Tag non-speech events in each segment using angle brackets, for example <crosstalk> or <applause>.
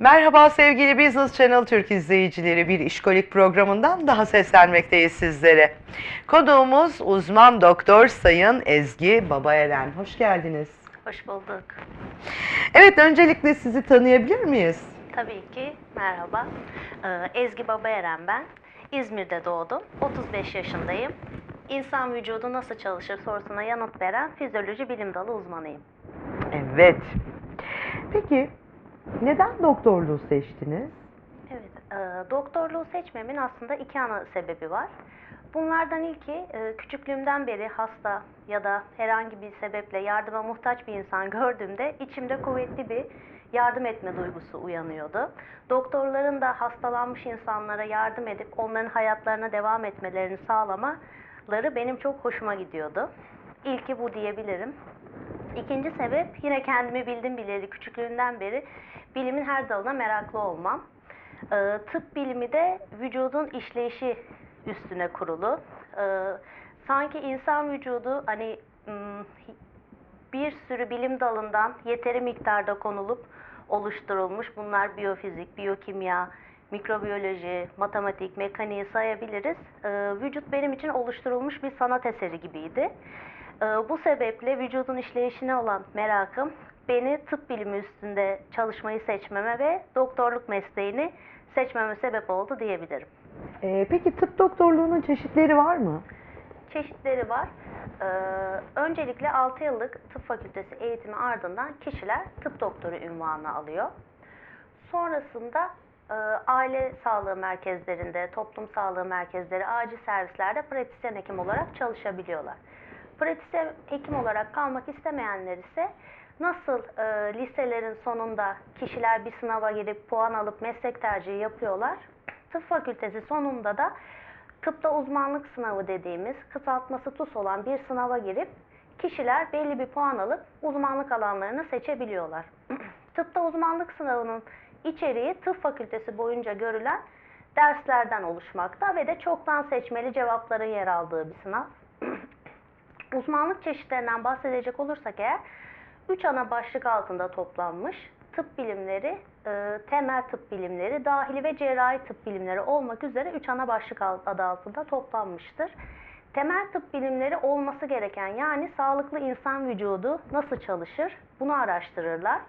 Merhaba sevgili Business Channel Türk izleyicileri. Bir işkolik programından daha seslenmekteyiz sizlere. Konuğumuz uzman doktor Sayın Ezgi Babaeren. Hoş geldiniz. Hoş bulduk. Evet öncelikle sizi tanıyabilir miyiz? Tabii ki merhaba. Ee, Ezgi Babaeren ben. İzmir'de doğdum. 35 yaşındayım. İnsan vücudu nasıl çalışır sorusuna yanıt veren fizyoloji bilim dalı uzmanıyım. Evet. Peki neden doktorluğu seçtiniz? Evet, e, doktorluğu seçmemin aslında iki ana sebebi var. Bunlardan ilki e, küçüklüğümden beri hasta ya da herhangi bir sebeple yardıma muhtaç bir insan gördüğümde içimde kuvvetli bir yardım etme duygusu uyanıyordu. Doktorların da hastalanmış insanlara yardım edip onların hayatlarına devam etmelerini sağlamaları benim çok hoşuma gidiyordu. İlki bu diyebilirim. İkinci sebep yine kendimi bildim bileli küçüklüğümden beri bilimin her dalına meraklı olmam. Ee, tıp bilimi de vücudun işleyişi üstüne kurulu. Ee, sanki insan vücudu hani bir sürü bilim dalından yeteri miktarda konulup oluşturulmuş. Bunlar biyofizik, biyokimya, mikrobiyoloji, matematik, mekaniği sayabiliriz. Ee, vücut benim için oluşturulmuş bir sanat eseri gibiydi. Ee, bu sebeple vücudun işleyişine olan merakım beni tıp bilimi üstünde çalışmayı seçmeme ve doktorluk mesleğini seçmeme sebep oldu diyebilirim. Ee, peki tıp doktorluğunun çeşitleri var mı? Çeşitleri var. Ee, öncelikle 6 yıllık tıp fakültesi eğitimi ardından kişiler tıp doktoru ünvanı alıyor. Sonrasında e, aile sağlığı merkezlerinde, toplum sağlığı merkezleri, acil servislerde pratisyen hekim olarak çalışabiliyorlar. Pratisyen hekim olarak kalmak istemeyenler ise nasıl e, liselerin sonunda kişiler bir sınava girip puan alıp meslek tercihi yapıyorlar. Tıp fakültesi sonunda da tıpta uzmanlık sınavı dediğimiz kısaltması TUS olan bir sınava girip kişiler belli bir puan alıp uzmanlık alanlarını seçebiliyorlar. <clears throat> Tıpta uzmanlık sınavının içeriği tıp fakültesi boyunca görülen derslerden oluşmakta ve de çoktan seçmeli cevapların yer aldığı bir sınav. <clears throat> Uzmanlık çeşitlerinden bahsedecek olursak eğer, üç ana başlık altında toplanmış tıp bilimleri, e, temel tıp bilimleri, dahili ve cerrahi tıp bilimleri olmak üzere üç ana başlık adı altında toplanmıştır. Temel tıp bilimleri olması gereken yani sağlıklı insan vücudu nasıl çalışır bunu araştırırlar.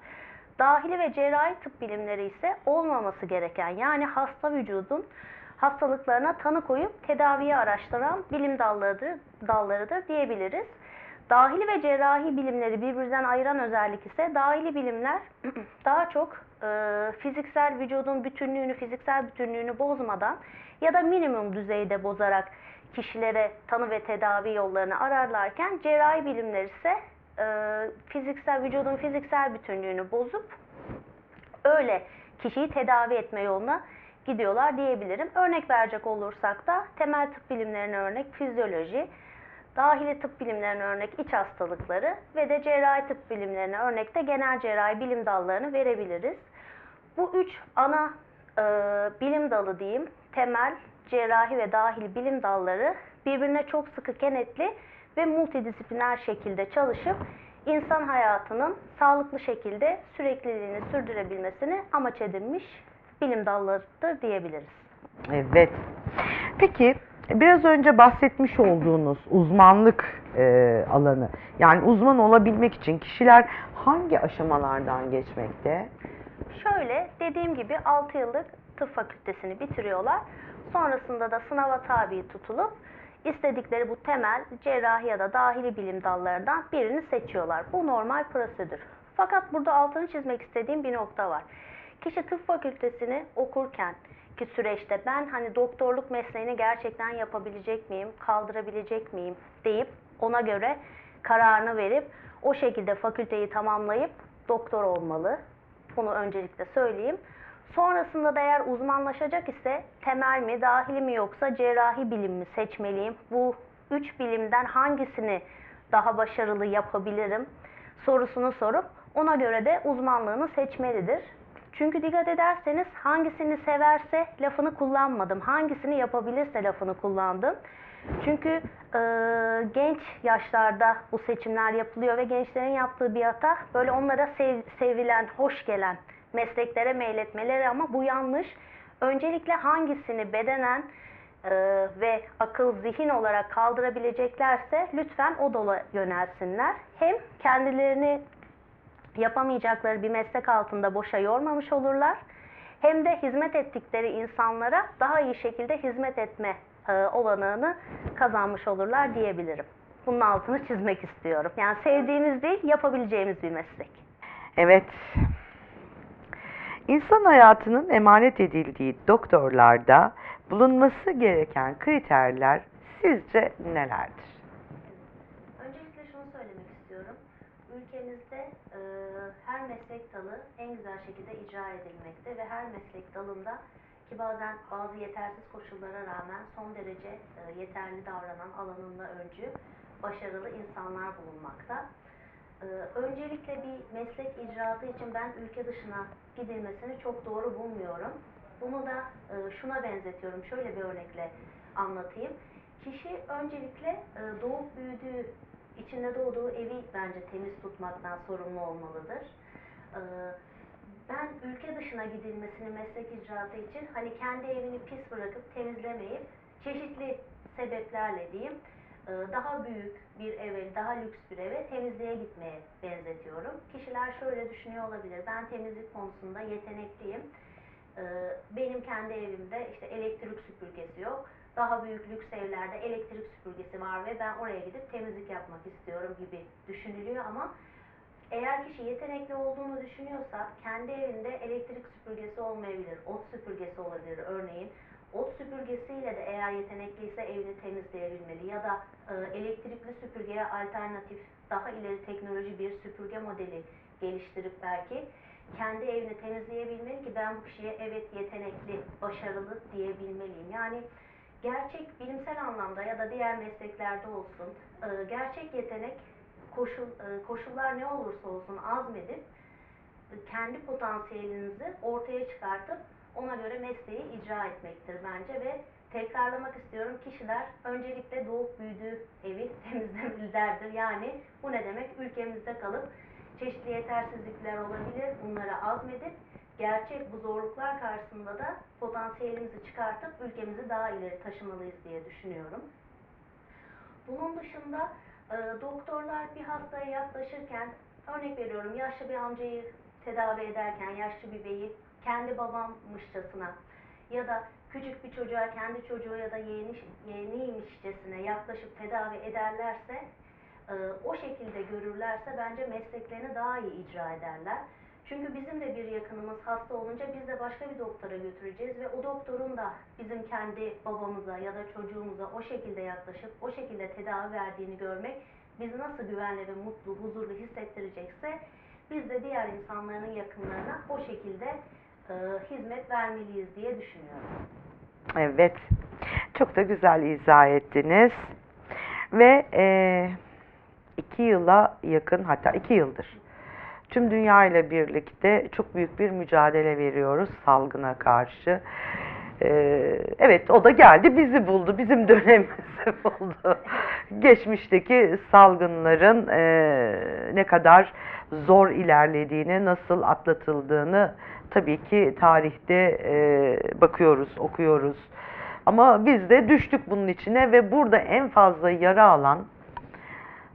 Dahili ve cerrahi tıp bilimleri ise olmaması gereken yani hasta vücudun hastalıklarına tanı koyup tedaviyi araştıran bilim dallarıdır, dallarıdır diyebiliriz. Dahili ve cerrahi bilimleri birbirinden ayıran özellik ise dahili bilimler <clears throat> daha çok e, fiziksel vücudun bütünlüğünü, fiziksel bütünlüğünü bozmadan ya da minimum düzeyde bozarak kişilere tanı ve tedavi yollarını ararlarken cerrahi bilimler ise e, fiziksel vücudun fiziksel bütünlüğünü bozup öyle kişiyi tedavi etme yoluna gidiyorlar diyebilirim. Örnek verecek olursak da temel tıp bilimlerine örnek fizyoloji, dahili tıp bilimlerine örnek iç hastalıkları ve de cerrahi tıp bilimlerine örnek de genel cerrahi bilim dallarını verebiliriz. Bu üç ana e, bilim dalı diyeyim, temel, cerrahi ve dahil bilim dalları birbirine çok sıkı kenetli ve multidisipliner şekilde çalışıp insan hayatının sağlıklı şekilde sürekliliğini sürdürebilmesini amaç edinmiş bilim dallarıdır diyebiliriz. Evet. Peki biraz önce bahsetmiş olduğunuz uzmanlık e, alanı yani uzman olabilmek için kişiler hangi aşamalardan geçmekte? Şöyle dediğim gibi 6 yıllık tıp fakültesini bitiriyorlar. Sonrasında da sınava tabi tutulup istedikleri bu temel cerrahi ya da dahili bilim dallarından birini seçiyorlar. Bu normal prosedür. Fakat burada altını çizmek istediğim bir nokta var. Kişi tıp fakültesini okurken ki süreçte ben hani doktorluk mesleğini gerçekten yapabilecek miyim, kaldırabilecek miyim deyip ona göre kararını verip o şekilde fakülteyi tamamlayıp doktor olmalı. Bunu öncelikle söyleyeyim. Sonrasında da eğer uzmanlaşacak ise temel mi, dahili mi yoksa cerrahi bilim mi seçmeliyim? Bu üç bilimden hangisini daha başarılı yapabilirim sorusunu sorup ona göre de uzmanlığını seçmelidir. Çünkü dikkat ederseniz hangisini severse lafını kullanmadım, hangisini yapabilirse lafını kullandım. Çünkü e, genç yaşlarda bu seçimler yapılıyor ve gençlerin yaptığı bir hata böyle onlara sev- sevilen, hoş gelen mesleklere meyletmeleri ama bu yanlış. Öncelikle hangisini bedenen e, ve akıl zihin olarak kaldırabileceklerse lütfen o dola yönelsinler. Hem kendilerini yapamayacakları bir meslek altında boşa yormamış olurlar. Hem de hizmet ettikleri insanlara daha iyi şekilde hizmet etme e, olanağını kazanmış olurlar diyebilirim. Bunun altını çizmek istiyorum. Yani sevdiğimiz değil, yapabileceğimiz bir meslek. Evet. İnsan hayatının emanet edildiği doktorlarda bulunması gereken kriterler sizce nelerdir? Öncelikle şunu söylemek istiyorum. Ülkemizde e, her meslek dalı en güzel şekilde icra edilmekte ve her meslek dalında ki bazen bazı yetersiz koşullara rağmen son derece e, yeterli davranan alanında öncü, başarılı insanlar bulunmakta. E, öncelikle bir meslek icraatı için ben ülke dışına gidilmesini çok doğru bulmuyorum. Bunu da e, şuna benzetiyorum. Şöyle bir örnekle anlatayım. Kişi öncelikle e, doğup büyüdüğü, içinde doğduğu evi bence temiz tutmaktan sorumlu olmalıdır. E, ben ülke dışına gidilmesini meslek icraatı için hani kendi evini pis bırakıp temizlemeyip çeşitli sebeplerle diyeyim e, daha büyük bir eve, daha lüks bir eve temizliğe gitmeye benzetiyorum. Kişiler şöyle düşünüyor olabilir. Ben temizlik konusunda yetenekliyim. E, Benim kendi evimde işte elektrik süpürgesi yok. Daha büyük lüks evlerde elektrik süpürgesi var ve ben oraya gidip temizlik yapmak istiyorum gibi düşünülüyor ama eğer kişi yetenekli olduğunu düşünüyorsa kendi evinde elektrik süpürgesi olmayabilir, ot süpürgesi olabilir örneğin. Ot süpürgesiyle de eğer yetenekliyse evini temizleyebilmeli ya da e, elektrikli süpürgeye alternatif daha ileri teknoloji bir süpürge modeli geliştirip belki kendi evini temizleyebilmeli ki ben bu kişiye evet yetenekli, başarılı diyebilmeliyim. Yani gerçek bilimsel anlamda ya da diğer mesleklerde olsun e, gerçek yetenek koşul, e, koşullar ne olursa olsun azmedip e, kendi potansiyelinizi ortaya çıkartıp ona göre mesleği icra etmektir bence ve tekrarlamak istiyorum kişiler öncelikle doğup büyüdüğü evi <laughs> temizlemelilerdir. Yani bu ne demek? Ülkemizde kalıp çeşitli yetersizlikler olabilir. Bunları azmedip gerçek bu zorluklar karşısında da potansiyelimizi çıkartıp ülkemizi daha ileri taşımalıyız diye düşünüyorum. Bunun dışında e, doktorlar bir hastaya yaklaşırken, örnek veriyorum yaşlı bir amcayı tedavi ederken, yaşlı bir beyi kendi babammışçasına ya da küçük bir çocuğa kendi çocuğu ya da yeğeni, yeğeniymişçesine yaklaşıp tedavi ederlerse, e, o şekilde görürlerse bence mesleklerini daha iyi icra ederler. Çünkü bizim de bir yakınımız hasta olunca biz de başka bir doktora götüreceğiz ve o doktorun da bizim kendi babamıza ya da çocuğumuza o şekilde yaklaşıp o şekilde tedavi verdiğini görmek bizi nasıl güvenli ve mutlu, huzurlu hissettirecekse biz de diğer insanların yakınlarına o şekilde e, hizmet vermeliyiz diye düşünüyorum. Evet. Çok da güzel izah ettiniz. Ve e, iki yıla yakın hatta iki yıldır tüm dünya ile birlikte çok büyük bir mücadele veriyoruz salgına karşı. E, evet o da geldi bizi buldu. Bizim <laughs> dönemimizi buldu. Geçmişteki salgınların e, ne kadar zor ilerlediğini, nasıl atlatıldığını tabii ki tarihte e, bakıyoruz, okuyoruz. Ama biz de düştük bunun içine ve burada en fazla yara alan,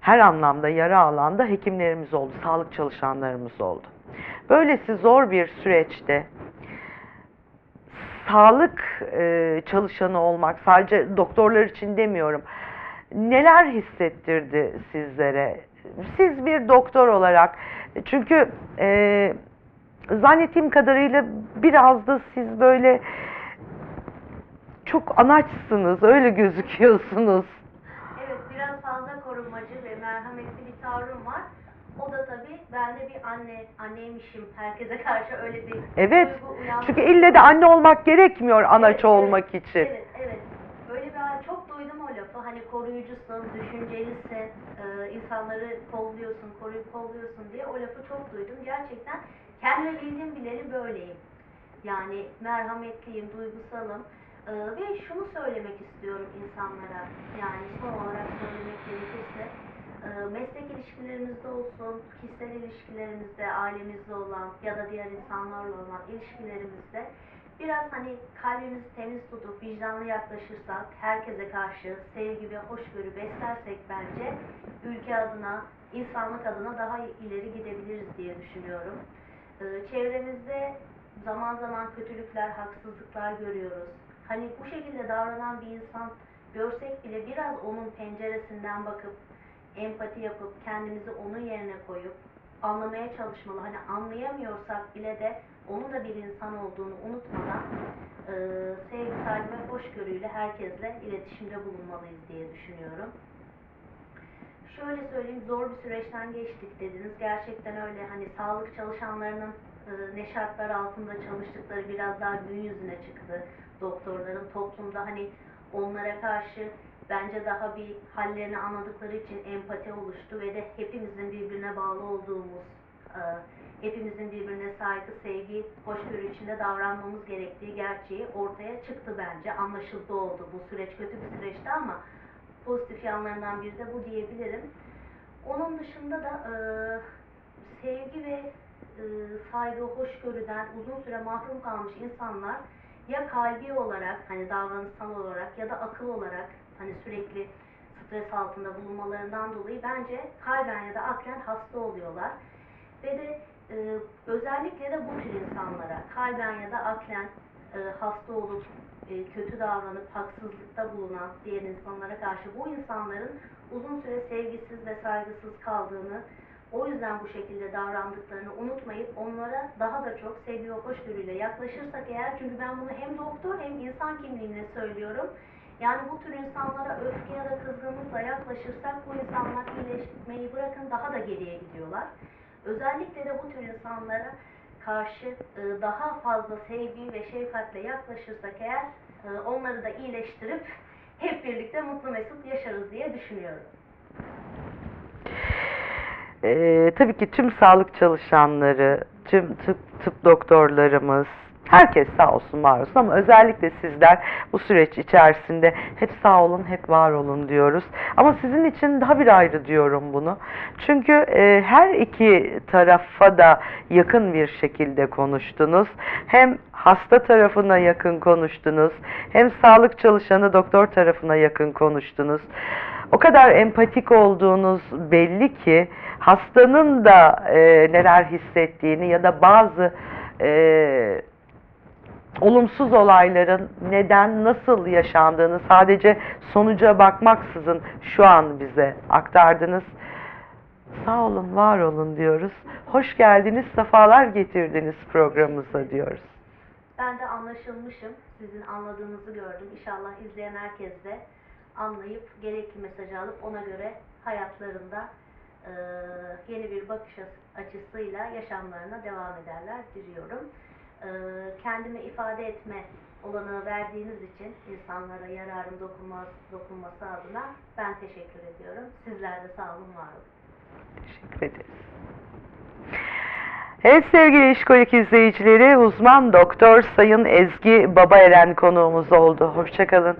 her anlamda yara alan da hekimlerimiz oldu, sağlık çalışanlarımız oldu. Böylesi zor bir süreçte sağlık e, çalışanı olmak, sadece doktorlar için demiyorum, neler hissettirdi sizlere? Siz bir doktor olarak, çünkü e, zannettiğim kadarıyla biraz da siz böyle çok anaçsınız, öyle gözüküyorsunuz. Evet, biraz fazla korumacı ve merhametli bir tavrım var. O da tabii ben de bir anne, anneymişim herkese karşı öyle bir Evet, duygu uyandı. çünkü ille de anne olmak gerekmiyor anaç Evet, olmak evet, için. Evet, evet. Böyle bir çok duydum o lafı. Hani koruyucusun, düşüncelisin, e, insanları kolluyorsun, koruyup kolluyorsun diye o lafı çok duydum. Gerçekten kendimi bildim bileli böyleyim. Yani merhametliyim, duygusalım. E, ve şunu söylemek istiyorum insanlara. Yani son olarak söylemek gerekirse. Ee, meslek ilişkilerimizde olsun, kişisel ilişkilerimizde, ailemizde olan ya da diğer insanlarla olan ilişkilerimizde biraz hani kalbimizi temiz tutup vicdanlı yaklaşırsak, herkese karşı sevgi ve hoşgörü beslersek bence ülke adına, insanlık adına daha ileri gidebiliriz diye düşünüyorum. Ee, çevremizde zaman zaman kötülükler, haksızlıklar görüyoruz. Hani bu şekilde davranan bir insan görsek bile biraz onun penceresinden bakıp empati yapıp kendimizi onun yerine koyup anlamaya çalışmalı. Hani anlayamıyorsak bile de onun da bir insan olduğunu unutmadan e, sevgi, saygı ve hoşgörüyle herkesle iletişimde bulunmalıyız diye düşünüyorum. Şöyle söyleyeyim zor bir süreçten geçtik dediniz. Gerçekten öyle hani sağlık çalışanlarının e, ne şartlar altında çalıştıkları biraz daha gün yüzüne çıktı. Doktorların toplumda hani onlara karşı bence daha bir hallerini anladıkları için empati oluştu ve de hepimizin birbirine bağlı olduğumuz, e, hepimizin birbirine saygı, sevgi, hoşgörü içinde davranmamız gerektiği gerçeği ortaya çıktı bence. Anlaşıldı oldu. Bu süreç kötü bir süreçti ama pozitif yanlarından biri de bu diyebilirim. Onun dışında da e, sevgi ve e, saygı, hoşgörüden uzun süre mahrum kalmış insanlar ya kalbi olarak hani davranışsal olarak ya da akıl olarak hani sürekli stres altında bulunmalarından dolayı bence kalben ya da aklen hasta oluyorlar. Ve de e, özellikle de bu tür insanlara kalben ya da aklen e, hasta olup e, kötü davranıp haksızlıkta bulunan diğer insanlara karşı bu insanların uzun süre sevgisiz ve saygısız kaldığını o yüzden bu şekilde davrandıklarını unutmayıp onlara daha da çok sevgi ve hoşgörüyle yaklaşırsak eğer çünkü ben bunu hem doktor hem insan kimliğine söylüyorum. Yani bu tür insanlara öfke ya da kızgınlıkla yaklaşırsak bu insanlar iyileşmeyi bırakın daha da geriye gidiyorlar. Özellikle de bu tür insanlara karşı e, daha fazla sevgi ve şefkatle yaklaşırsak eğer e, onları da iyileştirip hep birlikte mutlu mesut yaşarız diye düşünüyorum. Ee, tabii ki tüm sağlık çalışanları, tüm tıp, tıp doktorlarımız, herkes sağ olsun var olsun ama özellikle sizler bu süreç içerisinde hep sağ olun, hep var olun diyoruz. Ama sizin için daha bir ayrı diyorum bunu. Çünkü e, her iki tarafa da yakın bir şekilde konuştunuz. Hem hasta tarafına yakın konuştunuz, hem sağlık çalışanı doktor tarafına yakın konuştunuz. O kadar empatik olduğunuz belli ki hastanın da e, neler hissettiğini ya da bazı e, olumsuz olayların neden nasıl yaşandığını sadece sonuca bakmaksızın şu an bize aktardınız. Sağ olun, var olun diyoruz. Hoş geldiniz, sefalar getirdiniz programımıza diyoruz. Ben de anlaşılmışım. Sizin anladığınızı gördüm. İnşallah izleyen herkes de anlayıp gerekli mesajı alıp ona göre hayatlarında e, yeni bir bakış açısıyla yaşamlarına devam ederler diliyorum. E, kendimi ifade etme olanağı verdiğiniz için insanlara yararım dokunmaz, dokunması adına ben teşekkür ediyorum. Sizler de sağ olun, var olun. Teşekkür ederiz. Evet sevgili İşkolik izleyicileri uzman doktor Sayın Ezgi Babaeren konuğumuz oldu. Hoşçakalın.